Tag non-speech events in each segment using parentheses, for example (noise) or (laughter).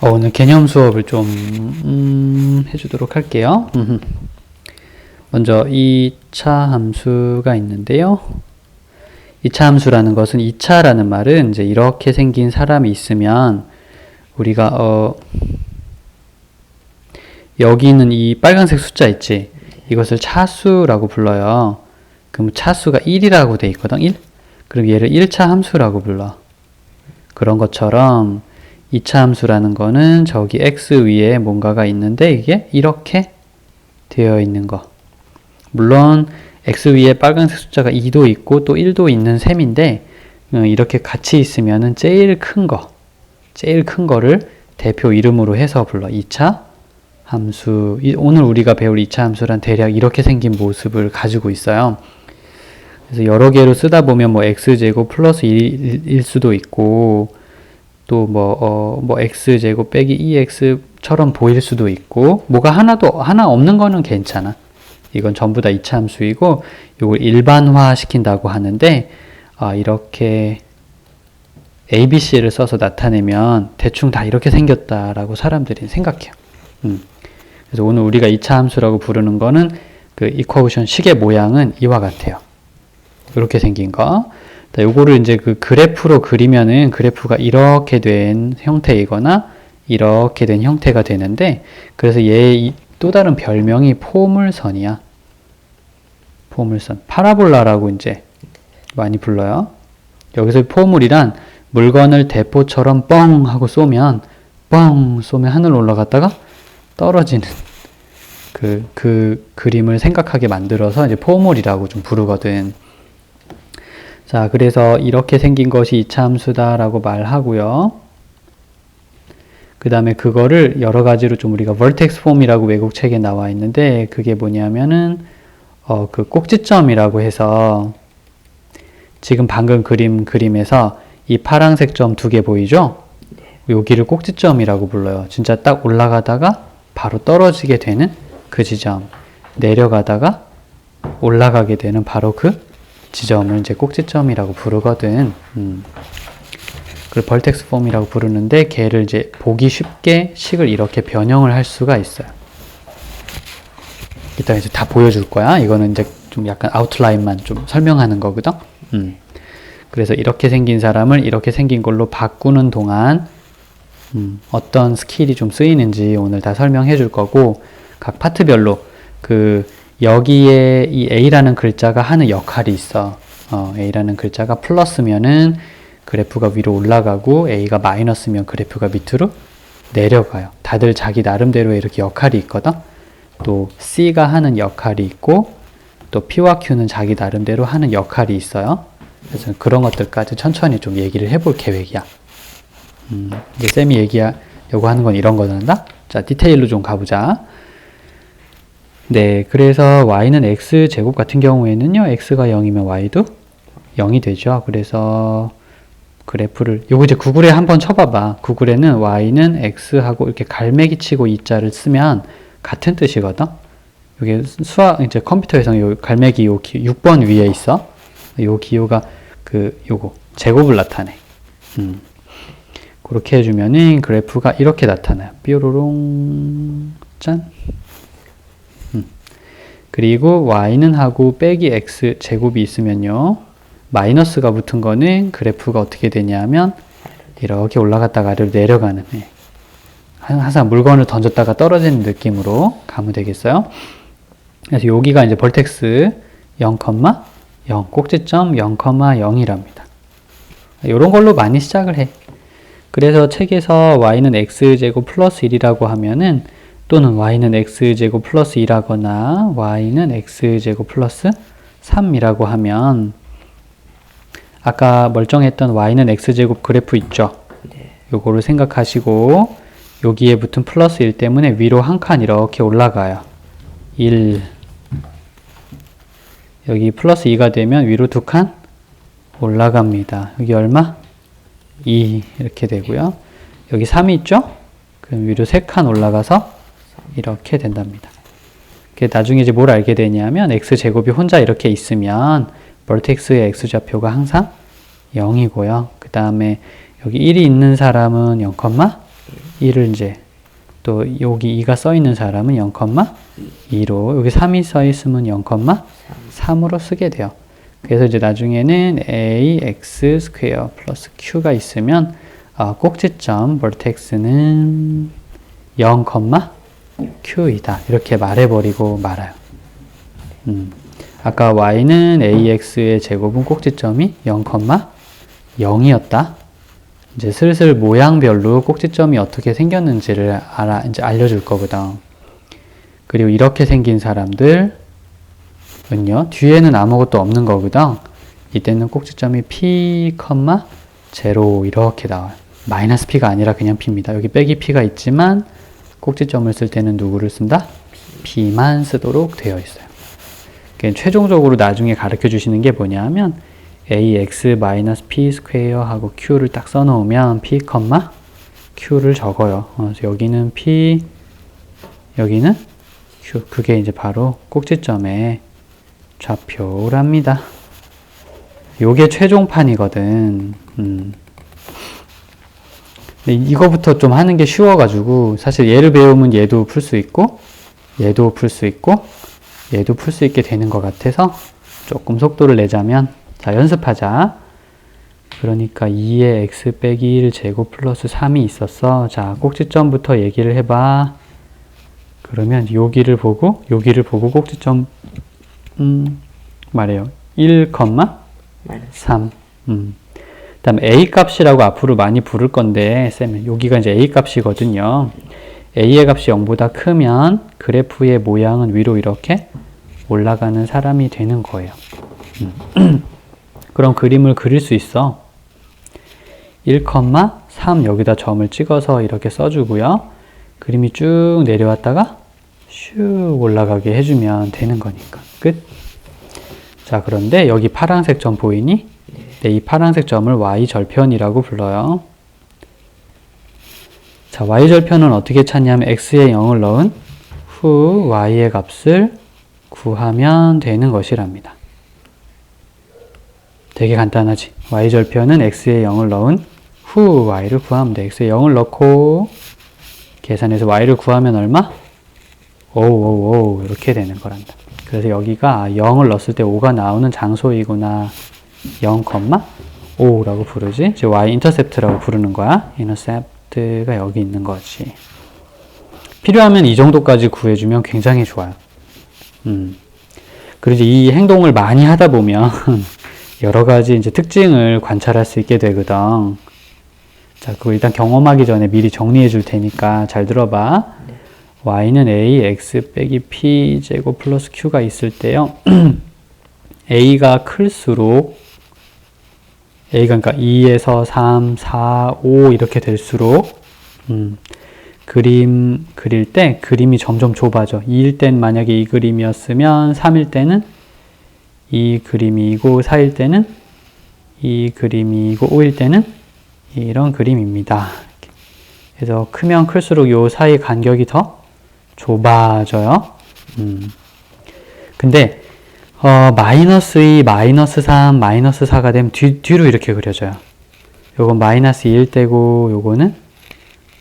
어, 오늘 개념 수업을 좀 음, 해주도록 할게요. 먼저 2차 함수가 있는데요. 2차 함수라는 것은 2차라는 말은 이제 이렇게 생긴 사람이 있으면 우리가 어 여기 있는 이 빨간색 숫자 있지? 이것을 차수라고 불러요. 그럼 차수가 1이라고 돼 있거든. 1. 그럼 얘를 1차 함수라고 불러. 그런 것처럼 2차 함수라는 거는 저기 x 위에 뭔가가 있는데 이게 이렇게 되어 있는 거. 물론 x 위에 빨간색 숫자가 2도 있고 또 1도 있는 셈인데 어, 이렇게 같이 있으면은 제일 큰 거, 제일 큰 거를 대표 이름으로 해서 불러. 2차 함수. 이- 오늘 우리가 배울 2차 함수란 대략 이렇게 생긴 모습을 가지고 있어요. 그래서 여러 개로 쓰다 보면 뭐 x제곱 플러스 1 일 수도 있고 또뭐 어 뭐 x제곱 빼기 2x처럼 보일 수도 있고 뭐가 하나도 하나 없는 거는 괜찮아. 이건 전부 다 이차 함수이고 이걸 일반화 시킨다고 하는데 아 이렇게 ABC를 써서 나타내면 대충 다 이렇게 생겼다라고 사람들이 생각해요. 음. 그래서 오늘 우리가 이차 함수라고 부르는 거는 그 이퀄레이션 식의 모양은 이와 같아요. 이렇게 생긴 거. 자, 요거를 이제 그 그래프로 그리면은 그래프가 이렇게 된 형태이거나 이렇게 된 형태가 되는데 그래서 얘 또 다른 별명이 포물선이야. 포물선. 파라볼라라고 이제 많이 불러요. 여기서 포물이란 물건을 대포처럼 뻥 하고 쏘면 뻥 쏘면 하늘 올라갔다가 떨어지는 그, 그 그림을 생각하게 만들어서 이제 포물이라고 좀 부르거든. 자, 그래서 이렇게 생긴 것이 이차 함수다라고 말하고요. 그 다음에 그거를 여러 가지로 좀 우리가 vertex form이라고 외국 책에 나와 있는데 그게 뭐냐면은 어, 그 꼭지점이라고 해서 지금 방금 그림 그림에서 이 파란색 점 두 개 보이죠? 여기를 꼭지점이라고 불러요. 진짜 딱 올라가다가 바로 떨어지게 되는 그 지점. 내려가다가 올라가게 되는 바로 그 지점을 이제 꼭지점이라고 부르거든. 음. 그걸 벌텍스 폼이라고 부르는데 걔를 이제 보기 쉽게 식을 이렇게 변형을 할 수가 있어요. 이따 이제 다 보여줄 거야. 이거는 이제 좀 약간 아웃라인만 좀 설명하는 거거든. 음. 그래서 이렇게 생긴 사람을 이렇게 생긴 걸로 바꾸는 동안 음, 어떤 스킬이 좀 쓰이는지 오늘 다 설명해 줄 거고 각 파트별로 그 여기에 이 A라는 글자가 하는 역할이 있어. 어, A라는 글자가 플러스면은 그래프가 위로 올라가고 A가 마이너스면 그래프가 밑으로 내려가요. 다들 자기 나름대로 이렇게 역할이 있거든. 또 C가 하는 역할이 있고 또 P와 Q는 자기 나름대로 하는 역할이 있어요. 그래서 그런 것들까지 천천히 좀 얘기를 해볼 계획이야. 음, 이제 쌤이 얘기하려고 하는 건 이런 거단다. 자, 디테일로 좀 가보자. 네, 그래서 y는 x 제곱 같은 경우에는요, x가 0이면 y도 0이 되죠. 그래서 그래프를 요거 이제 구글에 한번 쳐봐봐. 구글에는 y는 x하고 이렇게 갈매기 치고 이 자를 쓰면 같은 뜻이거든. 이게 수학 이제 컴퓨터에서는 요 갈매기 요 기, 6번 위에 있어. 요 기호가 그 요거 제곱을 나타내. 음. 그렇게 해주면은 그래프가 이렇게 나타나요. 뾰로롱 짠. 음. 그리고 y는 하고 빼기 x 제곱이 있으면요. 마이너스가 붙은 거는 그래프가 어떻게 되냐면 이렇게 올라갔다가 아래로 내려가는 예. 한- 항상 물건을 던졌다가 떨어지는 느낌으로 가면 되겠어요. 그래서 여기가 이제 벌텍스 0,0 꼭지점 0,0이랍니다. 이런 걸로 많이 시작을 해. 그래서 책에서 y는 x제곱 플러스 1이라고 하면은 또는 y는 x제곱 플러스 2라거나 y는 x제곱 플러스 3이라고 하면 아까 멀쩡했던 y는 x제곱 그래프 있죠? 요거를 생각하시고 여기에 붙은 플러스 1 때문에 위로 한 칸 이렇게 올라가요. 1 여기 플러스 2가 되면 위로 두 칸 올라갑니다. 여기 얼마? 2 이렇게 되고요. 여기 3이 있죠? 그럼 위로 3칸 올라가서 이렇게 된답니다. 그 나중에 이제 뭘 알게 되냐면 x 제곱이 혼자 이렇게 있으면 벌텍스의 x 좌표가 항상 0이고요. 그 다음에 여기 1이 있는 사람은 0,1 1을 이제 또 여기 2가 써 있는 사람은 0,2로 여기 3이 써 있으면 0,3으로 쓰게 돼요. 그래서 이제 나중에는 ax 스퀘어 플러스 q가 있으면 아, 꼭지점 vertex는 0,q이다 이렇게 말해버리고 말아요. 음. 아까 y는 ax의 제곱은 꼭지점이 0,0이었다. 이제 슬슬 모양별로 꼭지점이 어떻게 생겼는지를 알아, 이제 알려줄 거거든. 그리고 이렇게 생긴 사람들은요, 뒤에는 아무것도 없는 거거든. 이때는 꼭지점이 p, 0 이렇게 나와요. 마이너스 p가 아니라 그냥 p입니다. 여기 빼기 p가 있지만 꼭지점을 쓸 때는 누구를 쓴다? p만 쓰도록 되어 있어요. 최종적으로 나중에 가르쳐 주시는 게 뭐냐면 ax-p 스퀘어 하고 q를 딱 써놓으면 p, q를 적어요. 어, 그래서 여기는 p, 여기는 q. 그게 이제 바로 꼭지점의 좌표랍니다. 요게 최종판이거든. 음. 이거부터 좀 하는 게 쉬워가지고 사실 얘를 배우면 얘도 풀 수 있고 얘도 풀 수 있고 얘도 풀 수 있게 되는 것 같아서 조금 속도를 내자면 자 연습하자. 그러니까 2의 x 빼기 1 제곱 플러스 3이 있었어. 자 꼭지점부터 얘기를 해봐. 그러면 여기를 보고 여기를 보고 꼭지점 음 말해요. 1, 3 음. 다음 a 값이라고 앞으로 많이 부를 건데 쌤은 여기가 이제 a 값이거든요 a의 값이 0보다 크면 그래프의 모양은 위로 이렇게 올라가는 사람이 되는 거예요. 음. (clears throat) 그럼 그림을 그릴 수 있어. 1,3 여기다 점을 찍어서 이렇게 써주고요. 그림이 쭉 내려왔다가 슉 올라가게 해주면 되는 거니까. 끝. 자, 그런데 여기 파란색 점 보이니? 네, 이 파란색 점을 y절편이라고 불러요. 자, y절편은 어떻게 찾냐면 x에 0을 넣은 후 y의 값을 구하면 되는 것이랍니다. 되게 간단하지. y절편은 x에 0을 넣은 후 y를 구하면 돼. x에 0을 넣고 계산해서 y를 구하면 얼마? 오오오 이렇게 되는 거란다. 그래서 여기가 0을 넣었을 때 5가 나오는 장소이구나. 0,5라고 부르지. 이제 y 인터셉트라고 부르는 거야. 인터셉트가 여기 있는 거지. 필요하면 이 정도까지 구해주면 굉장히 좋아요. 음. 그리고 이 행동을 많이 하다 보면 (laughs) 여러 가지 이제 특징을 관찰할 수 있게 되거든. 자, 그거 일단 경험하기 전에 미리 정리해 줄 테니까 잘 들어봐. 네. y는 a, x 빼기 p 제곱 플러스 q가 있을 때요. (clears throat) a가 클수록 a가 그러니까 2에서 3, 4, 5 이렇게 될수록 음, 그림 그릴 때 그림이 점점 좁아져. 2일 땐 만약에 이 그림이었으면 3일 때는 이 그림이고 4일 때는 이 그림이고 5일 때는 이런 그림입니다. 그래서 크면 클수록 요 사이 간격이 더 좁아져요. 음. 근데 어, 마이너스 2, 마이너스 3, 마이너스 4가 되면 뒤, 뒤로 이렇게 그려져요. 요건 마이너스 2일 때고 요거는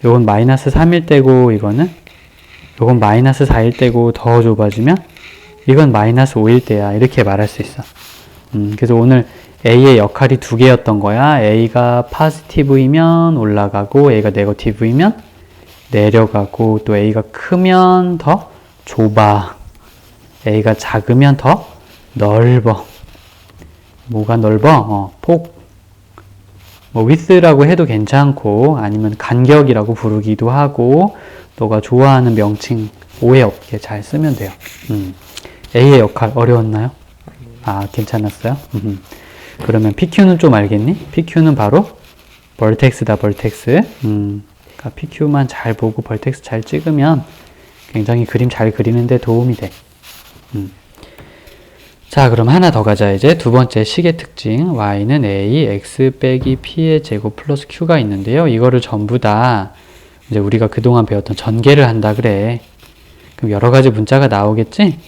요건 마이너스 3일 때고 이거는 요건 마이너스 4일 때고 더 좁아지면 이건 마이너스 5일 때야. 이렇게 말할 수 있어. 음, 그래서 오늘 A의 역할이 두 개였던 거야. A가 파지티브이면 올라가고 A가 네거티브이면 내려가고 또 A가 크면 더 좁아. A가 작으면 더 넓어 뭐가 넓어? 어, 폭 뭐 width라고 해도 괜찮고 아니면 간격이라고 부르기도 하고 너가 좋아하는 명칭 오해 없게 잘 쓰면 돼요. 음. A의 역할 어려웠나요? 아 괜찮았어요? 음. 그러면 PQ는 좀 알겠니? PQ는 바로 벌텍스다 벌텍스. 음. 그러니까 PQ만 잘 보고 벌텍스 잘 찍으면 굉장히 그림 잘 그리는데 도움이 돼. 음. 자, 그럼 하나 더 가자. 이제 두 번째 식의 특징. y는 a, x 빼기 p의 제곱 플러스 q가 있는데요. 이거를 전부 다 이제 우리가 그동안 배웠던 전개를 한다 그래. 그럼 여러 가지 문자가 나오겠지?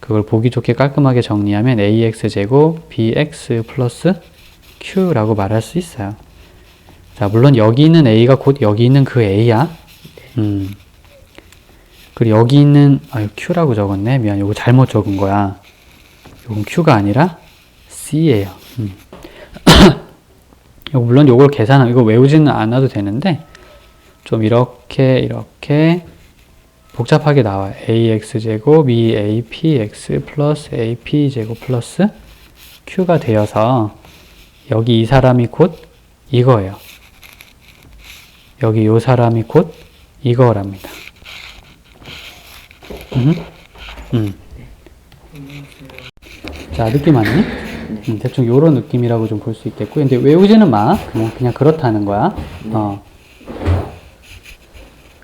그걸 보기 좋게 깔끔하게 정리하면 ax 제곱 bx 플러스 q라고 말할 수 있어요. 자, 물론 여기 있는 a가 곧 여기 있는 그 a야. 음. 그리고 여기 있는 아, Q라고 적었네. 미안. 이거 잘못 적은 거야. 이건 Q가 아니라 C예요. 음. (coughs) 물론 이걸 계산 이거 외우지는 않아도 되는데 좀 이렇게 이렇게 복잡하게 나와요. ax 제곱 2apx 플러스 ap 제곱 플러스 q가 되어서 여기 이 사람이 곧 이거예요. 여기 요 사람이 곧 이거랍니다. 음. 음. 자, 느낌 왔니? 음, 대충 요런 느낌이라고 좀 볼 수 있겠고. 근데 외우지는 마. 그냥, 그냥 그렇다는 거야. 어.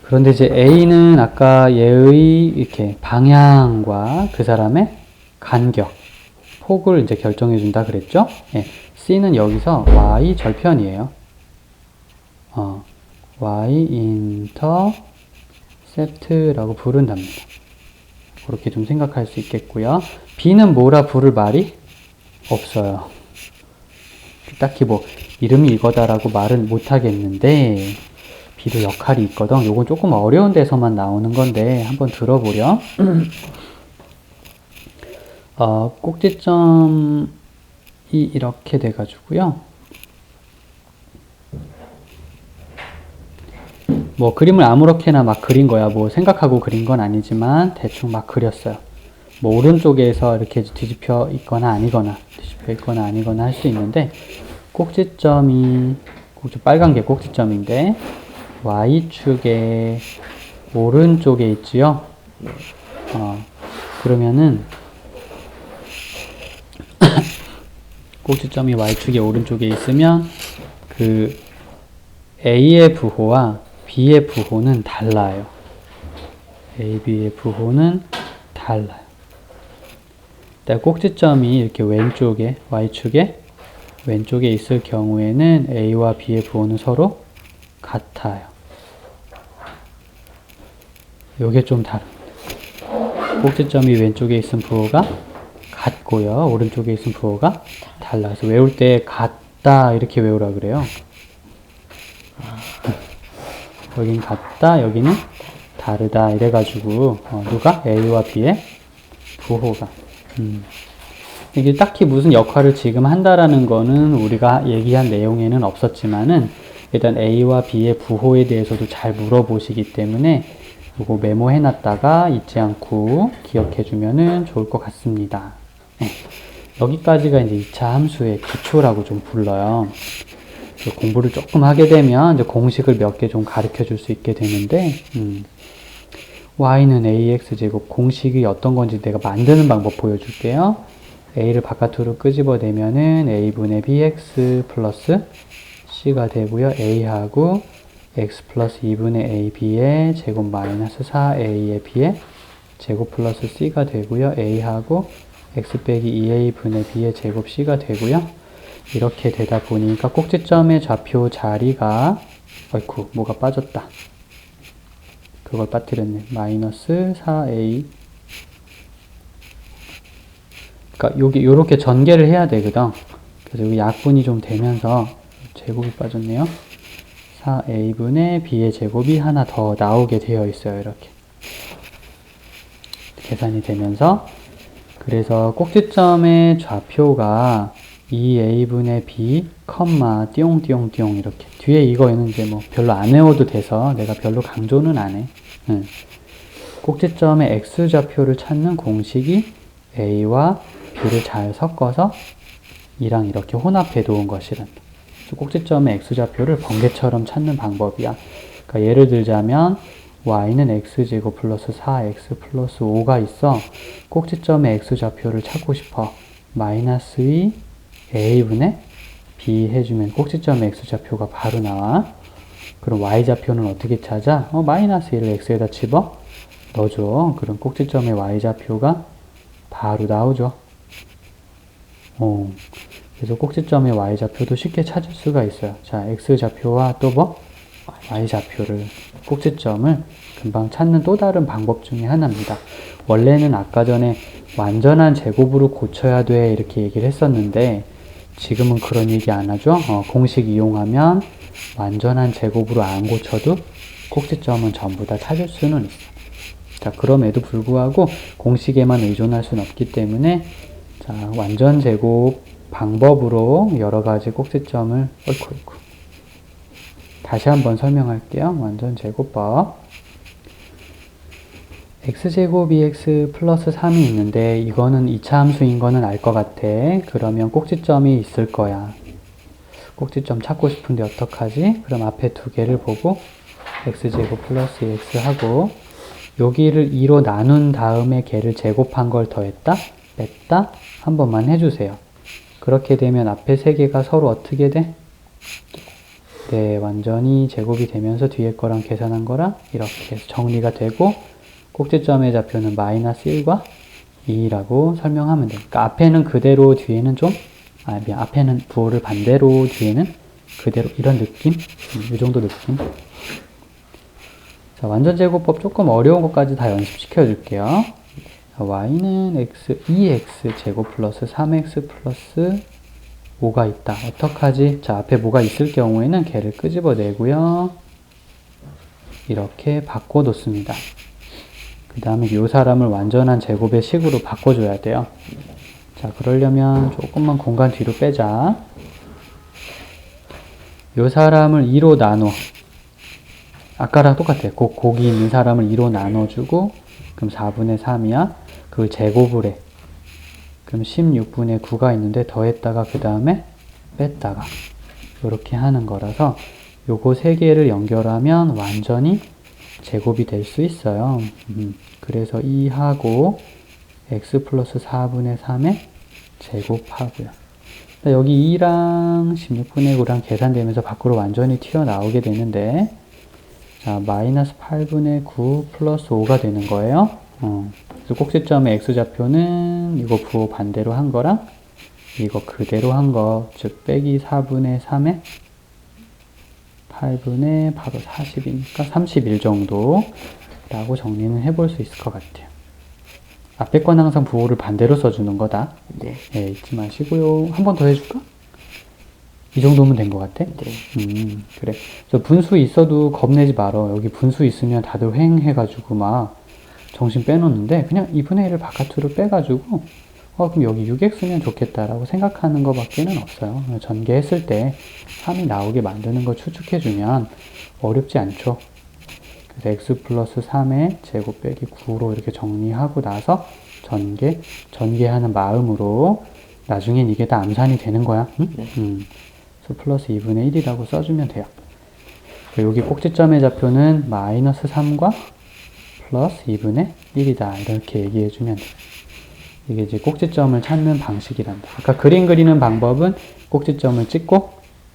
그런데 이제 A는 아까 얘의 이렇게 방향과 그 사람의 간격, 폭을 이제 결정해 준다 그랬죠? 예. C는 여기서 Y 절편이에요. 어, Y 인터셉트라고 부른답니다. 그렇게 좀 생각할 수 있겠고요. B는 뭐라 부를 말이 없어요. 딱히 뭐 이름이 이거다라고 말은 못 하겠는데 B도 역할이 있거든. 요건 조금 어려운 데서만 나오는 건데 한번 들어보렴. (clears throat) 어, 꼭지점이 이렇게 돼가지고요. 뭐 그림을 아무렇게나 막 그린 거야. 뭐 생각하고 그린 건 아니지만 대충 막 그렸어요. 뭐 오른쪽에서 이렇게 뒤집혀 있거나 아니거나 뒤집혀 있거나 아니거나 할 수 있는데 꼭지점이 꼭지 빨간 게 꼭지점인데 y축의 오른쪽에 있지요. 어, 그러면은 (coughs) 꼭지점이 y축의 오른쪽에 있으면 그 a의 부호와 b의 부호는 달라요. a, b의 부호는 달라요. 일단 꼭지점이 이렇게 왼쪽에 y축에 왼쪽에 있을 경우에는 a와 b의 부호는 서로 같아요. 요게 좀 다릅니다. 꼭지점이 왼쪽에 있은 부호가 같고요. 오른쪽에 있은 부호가 달라서 외울 때 같다 이렇게 외우라 그래요. 여긴 같다, 여기는 다르다 이래가지고 어, 누가 A와 B의 부호가 음. 이게 딱히 무슨 역할을 지금 한다라는 거는 우리가 얘기한 내용에는 없었지만은 일단 A와 B의 부호에 대해서도 잘 물어보시기 때문에 이거 메모해 놨다가 잊지 않고 기억해 주면은 좋을 것 같습니다. 네. 여기까지가 이제 2차 함수의 기초라고 좀 불러요. 공부를 조금 하게 되면 이제 공식을 몇 개 좀 가르쳐 줄 수 있게 되는데, 음, y는 ax 제곱 공식이 어떤 건지 내가 만드는 방법 보여줄게요. a를 바깥으로 끄집어내면은 a분의 bx 플러스 c가 되고요. a하고 x 플러스 2분의 ab의 제곱 마이너스 4a의 b의 제곱 플러스 c가 되고요. a하고 x 빼기 2a분의 b의 제곱 c가 되고요. 이렇게 되다 보니까 꼭지점의 좌표 자리가 어이쿠 뭐가 빠졌다. 그걸 빠뜨렸네. 마이너스 4a 그러니까 여기 요렇게 전개를 해야 되거든. 그래서 여기 약분이 좀 되면서 제곱이 빠졌네요. 4a분의 b의 제곱이 하나 더 나오게 되어 있어요. 이렇게 계산이 되면서 그래서 꼭지점의 좌표가 2a분의 b, 컴마, 띠용띠용띠용 이렇게 뒤에 이거는 이제 뭐 별로 안 외워도 돼서 내가 별로 강조는 안 해. 응. 꼭지점의 x좌표를 찾는 공식이 a와 b를 잘 섞어서 이랑 이렇게 혼합해 놓은 것이란 꼭지점의 x좌표를 번개처럼 찾는 방법이야. 그러니까 예를 들자면 y는 x제곱 플러스 4x 플러스 5가 있어. 꼭지점의 x좌표를 찾고 싶어. 마이너스 2 a분의 b 해주면 꼭지점의 x좌표가 바로 나와. 그럼 y좌표는 어떻게 찾아? 어, 마이너스 1을 x에다 집어 넣어줘. 그럼 꼭지점의 y좌표가 바로 나오죠. 어, 그래서 꼭지점의 y좌표도 쉽게 찾을 수가 있어요. 자, x좌표와 또 뭐? y좌표를, 꼭지점을 금방 찾는 또 다른 방법 중에 하나입니다. 원래는 아까 전에 완전한 제곱으로 고쳐야 돼 이렇게 얘기를 했었는데 지금은 그런 얘기 안 하죠. 어, 공식 이용하면 완전한 제곱으로 안 고쳐도 꼭지점은 전부 다 찾을 수는 있어. 자, 그럼에도 불구하고 공식에만 의존할 수는 없기 때문에 자, 완전 제곱 방법으로 여러 가지 꼭지점을 옳고 있고. 다시 한번 설명할게요. 완전 제곱법. X제곱 2x 플러스 3이 있는데 이거는 2차 함수인 거는 알 것 같아. 그러면 꼭지점이 있을 거야. 꼭지점 찾고 싶은데 어떡하지? 그럼 앞에 두 개를 보고 x제곱 플러스 2x 하고 여기를 2로 나눈 다음에 걔를 제곱한 걸 더했다? 뺐다? 한 번만 해주세요. 그렇게 되면 앞에 세 개가 서로 어떻게 돼? 네, 완전히 제곱이 되면서 뒤에 거랑 계산한 거랑 이렇게 정리가 되고 꼭지점의 좌표는 마이너스 1과 2라고 설명하면 돼. 그러니까 앞에는 그대로 뒤에는 좀, 아, 미안, 앞에는 부호를 반대로 뒤에는 그대로 이런 느낌? 음, 이 정도 느낌. 자, 완전 제곱법 조금 어려운 것까지 다 연습시켜 줄게요. 자, y는 x, 2x 제곱 플러스 3x 플러스 5가 있다. 어떡하지? 자, 앞에 뭐가 있을 경우에는 걔를 끄집어내고요. 이렇게 바꿔놓습니다. 그 다음에 이 사람을 완전한 제곱의 식으로 바꿔줘야 돼요. 자, 그러려면 조금만 공간 뒤로 빼자. 이 사람을 2로 나눠. 아까랑 똑같아. 고, 고기 있는 사람을 2로 나눠주고, 그럼 4분의 3이야. 그걸 제곱을 해. 그럼 16분의 9가 있는데 더했다가 그 다음에 뺐다가 이렇게 하는 거라서 요거 세 개를 연결하면 완전히 제곱이 될 수 있어요. 음, 그래서 2하고 x 플러스 4분의 3에 제곱하고요. 여기 2랑 16분의 9랑 계산되면서 밖으로 완전히 튀어나오게 되는데 자, 마이너스 8분의 9 플러스 5가 되는 거예요. 어, 그래서 꼭지점의 x좌표는 이거 부호 반대로 한 거랑 이거 그대로 한 거, 즉 빼기 4분의 3에 8분의 바로 40이니까 31 정도라고 정리는 해볼 수 있을 것 같아요. 앞에 건 항상 부호를 반대로 써주는 거다. 네. 예, 잊지 마시고요. 한 번 더 해줄까? 이 정도면 된 것 같아? 네. 음, 그래. 그래서 분수 있어도 겁내지 말어. 여기 분수 있으면 다들 횡해가지고 막 정신 빼놓는데 그냥 2분의 1을 바깥으로 빼가지고 어, 그럼 여기 6x면 좋겠다라고 생각하는 것밖에는 없어요. 전개했을 때 3이 나오게 만드는 걸 추측해주면 어렵지 않죠. 그래서 x 플러스 3의 제곱 빼기 9로 이렇게 정리하고 나서 전개, 전개하는 마음으로 나중엔 이게 다 암산이 되는 거야. 응? 음. 그래서 플러스 2분의 1이라고 써주면 돼요. 여기 꼭지점의 좌표는 마이너스 3과 플러스 2분의 1이다. 이렇게 얘기해주면 돼요. 이게 이제 꼭지점을 찾는 방식이란다. 아까 그림 그리는 방법은 꼭지점을 찍고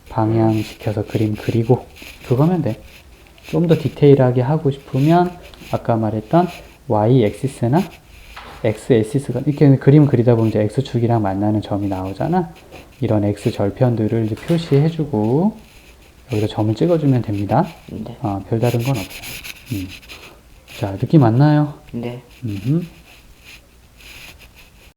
방향 지켜서 그림 그리고 그거면 돼. 좀 더 디테일하게 하고 싶으면 아까 말했던 y 엑시스나 x 엑시스가 이렇게 그림 그리다 보면 이제 x축이랑 만나는 점이 나오잖아. 이런 x 절편들을 이제 표시해주고 여기다 점을 찍어주면 됩니다. 네. 아, 별다른 건 없어요. 음. 자, 느낌 왔나요? 네. 음흠.